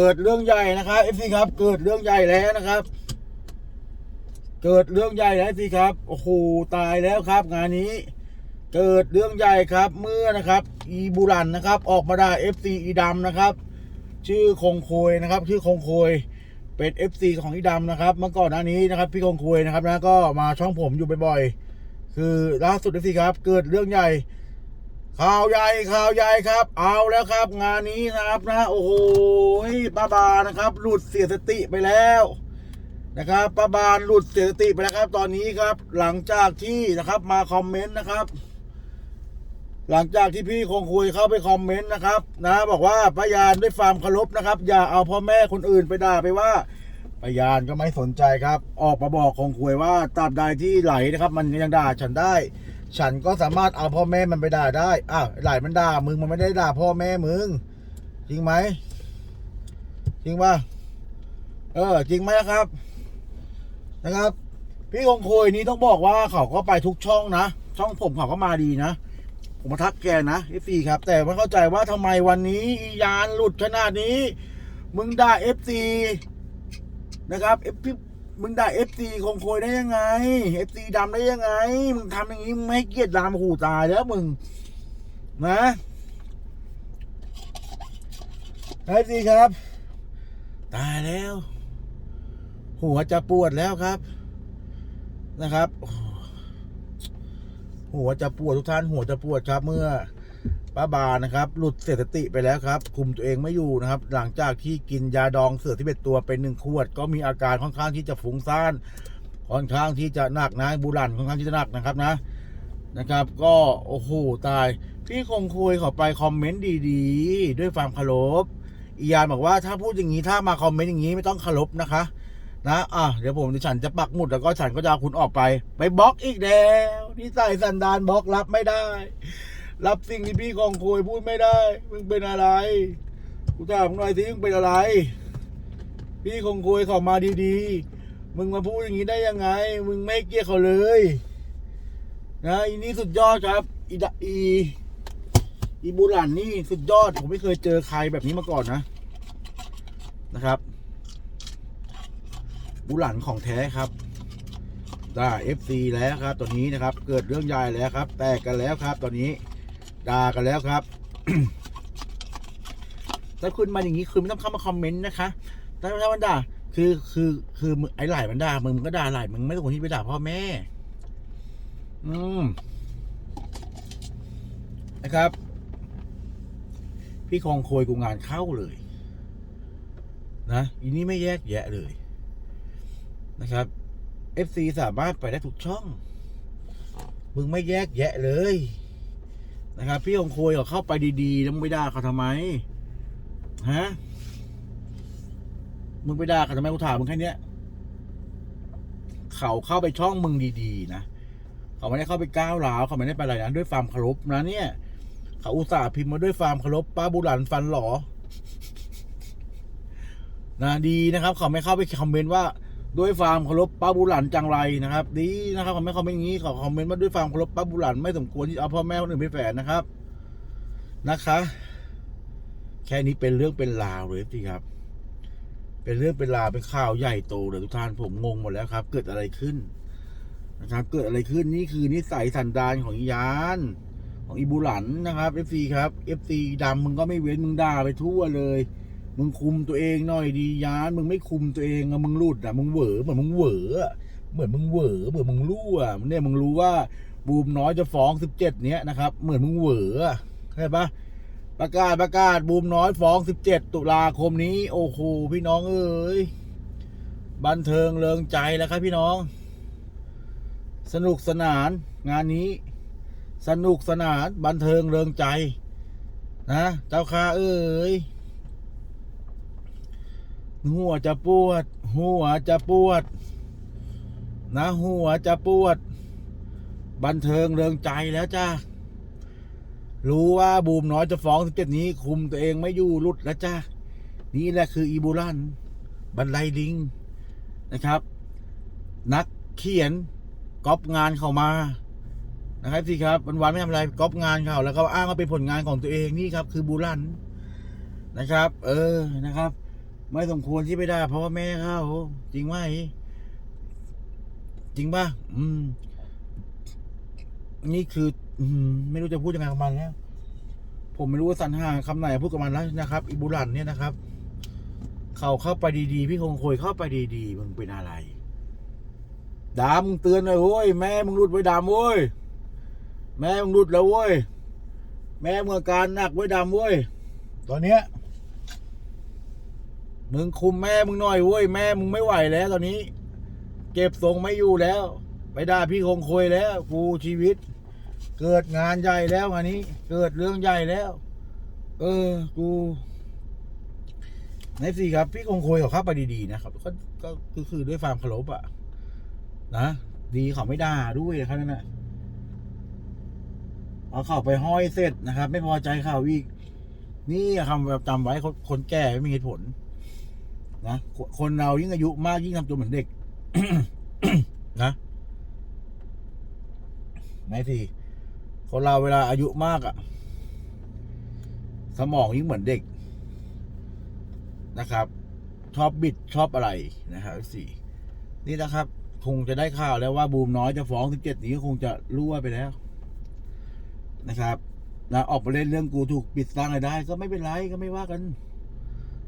เกิดเรื่องใหญ่นะครับเอฟซีครับ เกิดเรื่องใหญ่แล้วนะครับ เกิดเรื่องใหญ่แล้วสิครับโอ้โหตายแล้วครับ งานนี้ เกิดเรื่องใหญ่ครับเมื่อนะครับ อีบูรันนะครับ ออกมาด่าเอฟซีอีดำนะครับ ชื่อคงโคยนะครับ ชื่อคงโคยเป็น FC ของอีดำนะครับ เมื่อก่อนหน้านี้นะครับ พี่คงคุยนะครับนะก็มาช่องผมอยู่บ่อยๆคือล่าสุด FC ครับ เกิดเรื่องใหญ่ ข่าวใหญ่ข่าวใหญ่ครับ เอาแล้วครับ งานนี้นะครับนะโอ้โหป้าบานะครับ หลุดเสียสติไปแล้วนะครับป้าบานหลุดเสียสติไปแล้วครับ ตอนนี้ครับ หลังจากที่นะครับมาคอมเมนต์นะครับ หลังจากที่พี่คงคุยเข้าไปคอมเมนต์นะครับ นะ บอกว่าพยานด้วยความเคารพนะครับ อย่าเอาพ่อแม่คนอื่นไปด่าไปว่าพยานก็ไม่สนใจครับ ออกมาบอกคงคุยว่าตราบใดที่ไหลนะครับ มันยังด่าฉันได้ ฉันก็สามารถเอาพ่อแม่มันไปด่าได้ อ้าวหลายมันด่ามึงมันไม่ได้ด่าพ่อแม่มึง จริงไหม จริงป่ะ เออ จริงไหมครับ นะครับ พี่คงคุยนี้ต้องบอกว่าเขาก็ไปทุกช่องนะ ช่องผมเขาก็มาดีนะ ผมมาทักแกนะเอฟซีครับ แต่ไม่เข้าใจว่าทำไมวันนี้อียานหลุดขนาดนี้ มึงด่าเอฟซีนะครับเอฟพี มึงด่าเอฟซีคงโคยได้ยังไงเอฟซีดำได้ยังไง มึงทำอย่างนี้มึงไม่ให้เกียรติดำหูตายแล้วมึงนะเอฟซีครับ ตายแล้ว หัวจะปวดแล้วครับ นะครับ หัวจะปวดทุกท่านหัวจะปวดครับเมื่อ ป้าบานะครับ หลุดเสียสติไปแล้วครับ คุมตัวเองไม่อยู่นะครับ หลังจากที่กินยาดองเสือที่เป็นตัวเป็นหนึ่งขวด ก็มีอาการค่อนข้างที่จะฟุ้งซ่านค่อนข้างที่จะหนักนะบุรันค่อนข้างที่จะหนักนะครับนะนะครับ ก็โอ้โหตาย พี่คงคุยขอไปคอมเมนต์ดีๆ ด้วยความเคารพอียานบอกว่าถ้าพูดอย่างนี้ถ้ามาคอมเมนต์อย่างนี้ไม่ต้องเคารพนะคะนะอะเดี๋ยวผมดิฉันจะปักหมุดแล้วก็ฉันก็จะเอาคุณออกไป ไปบล็อกอีกแล้วนี่ใส่สันดานบล็อกรับไม่ได้ รับสิ่งที่พี่กองคุยพูดไม่ได้ มึงเป็นอะไรกูถามหน่อยสิมึงเป็นอะไร พี่คงคุยเขามาดีๆ มึงมาพูดอย่างนี้ได้ยังไง มึงไม่เกลียดเขาเลยนะอีนี่สุดยอดครับ อีดะอีอีบูหลันนี่สุดยอดผมไม่เคยเจอใครแบบนี้มาก่อนนะนะครับบุหลันของแท้ครับ ได่า FC แล้วครับตอนนี้นะครับ เกิดเรื่องใหญ่แล้วครับ แตกกันแล้วครับ ตอนนี้ ด่ากันแล้วครับ ถ้าคุณมาอย่างนี้คือไม่ต้องเข้ามาคอมเมนต์นะคะถ้าถ้ามันด่าคือคือคือไอ้หลายมันด่ามึงมึงก็ด่าหลายมึงไม่ต้องที่ไปด่าพ่อแม่ อืมนะครับ พี่คองโคยกูงานเข้าเลย นะอีนี่ไม่แยกแยะเลย นะครับ FC สามารถไปได้ทุกช่อง มึงไม่แยกแยะเลย นะครับ พี่องโคยเขาเข้าไปดีๆแล้วมึงไปด่าเขาทำไมฮะมึงไปด่าเขาทำไมกูถามมึงแค่เนี้ยเขาเข้าไปช่องมึงดีๆนะเขาไม่ได้เข้าไปก้าวร้าวเขาไม่ได้ไปอะไรนะด้วยความเคารพนะเนี่ย เขาอุตส่าห์พิมพ์มาด้วยความเคารพป้าบุหลันฟันหลอนะดีนะครับ เขาไม่เข้าไปคอมเมนต์ว่า ด้วยความเคารพป้าบุหลันจังไรนะครับ ดีนะครับเขาไม่คอมเมนต์อย่างนี้ขาคอมเมนต์ว่าด้วยความเคารพป้าบุหลันไม่สมควรที่เอาพ่อแม่คนอื่นไปแฝงนะครับนะคะ แค่นี้เป็นเรื่องเป็นราวเลยสิครับ เป็นเรื่องเป็นราวเป็นข่าวใหญ่โตเลยทุกท่านผมงงหมดแล้วครับ เกิดอะไรขึ้นนะครับ เกิดอะไรขึ้นนี่คือนิสัยสันดานของอียาน ของอีบุหลันนะครับ FC ครับ FC ดำมึงก็ไม่เว้นมึงด่าไปทั่วเลย มึงคุมตัวเองหน่อยดียานมึงไม่คุมตัวเองอะมึงหลุดอะมึงเหวอเหมือนมึงเหวอะเหมือนมึงเหวอเหมือนมึงรู้อะเนี่ยมึงรู้ว่าบูมน้อยจะฟ้องสิบเจ็ดเนี้ยนะครับ เหมือนมึงเหวอะเข้าใจปะประกาศประกาศบูมน้อยฟ้องสิบเจ็ดตุลาคมนี้ โอ้โหพี่น้องเอ้ยบันเทิงเริงใจแล้วครับพี่น้อง สนุกสนานงานนี้ สนุกสนานบันเทิงเริงใจ นะ เจ้าข้าเอ้ย หัวจะปวด หัวจะปวด นะ หัวจะปวด บันเทิงเริงใจแล้วจ้ารู้ว่าบูมน้อยจะฟ้องสิบเจ็ดนี้ คุมตัวเองไม่อยู่หลุดแล้วจ้านี่แหละคืออีบูลันบันไลลิงนะครับ นักเขียนก๊อปงานเข้ามานะครับสิครับวันวันไม่ทำอะไรก๊อปงานเขาแล้วก็อ้างว่าเป็นผลงานของตัวเองนี่ครับ คือบูลันนะครับ เออนะครับ ไม่สมควรที่ไปด่าพ่อแม่เขาจริงไหมจริงป่ะอืม นี่คือ อืมไม่รู้จะพูดยังไงกับมันแล้วผมไม่รู้ว่าสรรหาคำไหนพูดกับมันแล้วนะครับอิบุรันเนี่ยนะครับ เขาเข้าไปดีๆ พี่คงคอยเข้าไปดีๆมึงเป็นอะไรดามึงเตือนหน่อยโว้ยแม่มึงรุดไว้ดามโว้ยแม่มึงรุดแล้วโว้ยแม่มึงอาการหนักไว้ดามโว้ยตอนเนี้ย มึงคุมแม่มึงหน่อยเว้ยแม่มึงไม่ไหวแล้วตอนนี้ เก็บทรงไม่อยู่แล้ว ไปด่าพี่คงคอยแล้วกูชีวิต เกิดงานใหญ่แล้วอันนี้ เกิดเรื่องใหญ่แล้ว เออ กูในสิครับ พี่คงคุยกับเขาไปดีๆนะครับก็ก็คือด้วยความเคารพอะนะดีเขาไม่ด่าด้วยนะครับนั่นแหละเอาเข้าไปห้อยเสร็จนะครับ ไม่พอใจข่าวอีกนี่คำแบบจำไว้คนคนแก่ไม่มีเหตุผล นะคนเรายิ่งอายุมากยิ่งทำตัวเหมือนเด็ก นะไหนสิคนเราเวลาอายุมากอะสมองยิ่งเหมือนเด็กนะครับ ชอบบิดชอบอะไรนะครับสี่นี่นะครับ คงจะได้ข่าวแล้วว่าบูมน้อยจะฟ้องสิบเจ็ดนี้ก็คงจะรั่วไปแล้ว นะครับนะออกมาเล่นเรื่องกูถูกปิดสร้างรายได้ ก็ไม่เป็นไรก็ไม่ว่ากัน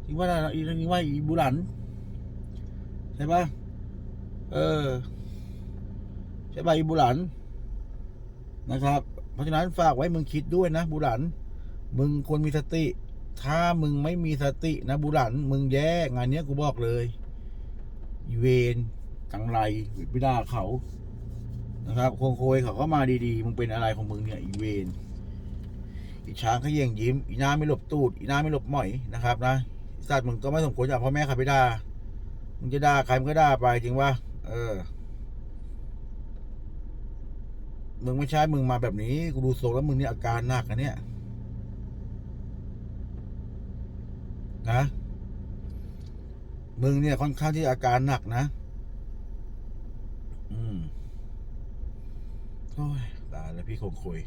จริงว่าอีเรื่งนี้ว่าอีบุหลันใช่ปะเออใช่ปะอีบุหลันนะครับ เพราะฉะนั้นฝากไว้มึงคิดด้วยนะ บุหลัน มึงควรมีสติ ถ้ามึงไม่มีสตินะ บุหลัน มึงแย่งานเนี้ยกูบอกเลยเวนจังไรไม่ด่าเขานะครับโคงโคยเขาก็มาดีๆ มึงเป็นอะไรของมึงเนี่ยอีเวนอีช้างเขาเยี่ยงยิ้ม อีน้าไม่หลบตูด อีน้าไม่หลบหม่อยนะครับนะ สัตว์มึงก็ไม่สมควรจากพ่อแม่ขับไปด่ามึงจะด่าใครมึงก็ด่าไปจริงว่าเออ มึงไม่ใช่มึงมาแบบนี้กูดูทรงแล้วมึงนี่อาการหนักนะเนี่ยนะมึงเนี่ยค่อนข้างที่อาการหนักนะ อืมโอ้ยตายแล้วพี่คงคุย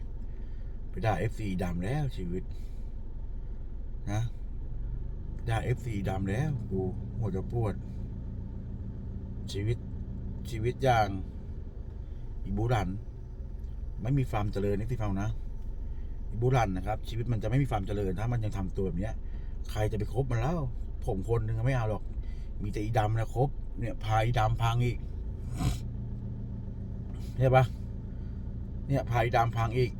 ไปด่าเอฟซีดำแล้วชีวิต นะ ด่าเอฟซีดำแล้วกูหัวจะปวด ชีวิตชีวิตอย่างอีบูรัน ไม่มีความเจริญนี่ที่ฟังนะอีบูรันนะครับ ชีวิตมันจะไม่มีความเจริญถ้ามันยังทำตัวแบบเนี้ย ใครจะไปคบมันแล้ว ผมคนหนึ่งไม่เอาหรอก มีแต่อีดำนะครบเนี่ยพายดำพังอีกใช่ปะเนี่ยภัยดำพังอีก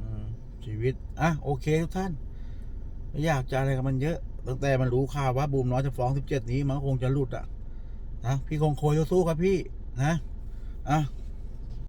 อชีวิต อะ โอเคทุกท่าน ไม่อยากจะอะไรกับมันเยอะ ตั้งแต่มันรู้ข่าวว่าบูมน้อยจะฟ้องสิบเจ็ดนี้มันก็คงจะหลุดอะนะพี่คงโคยสู้ครับพี่นะอะ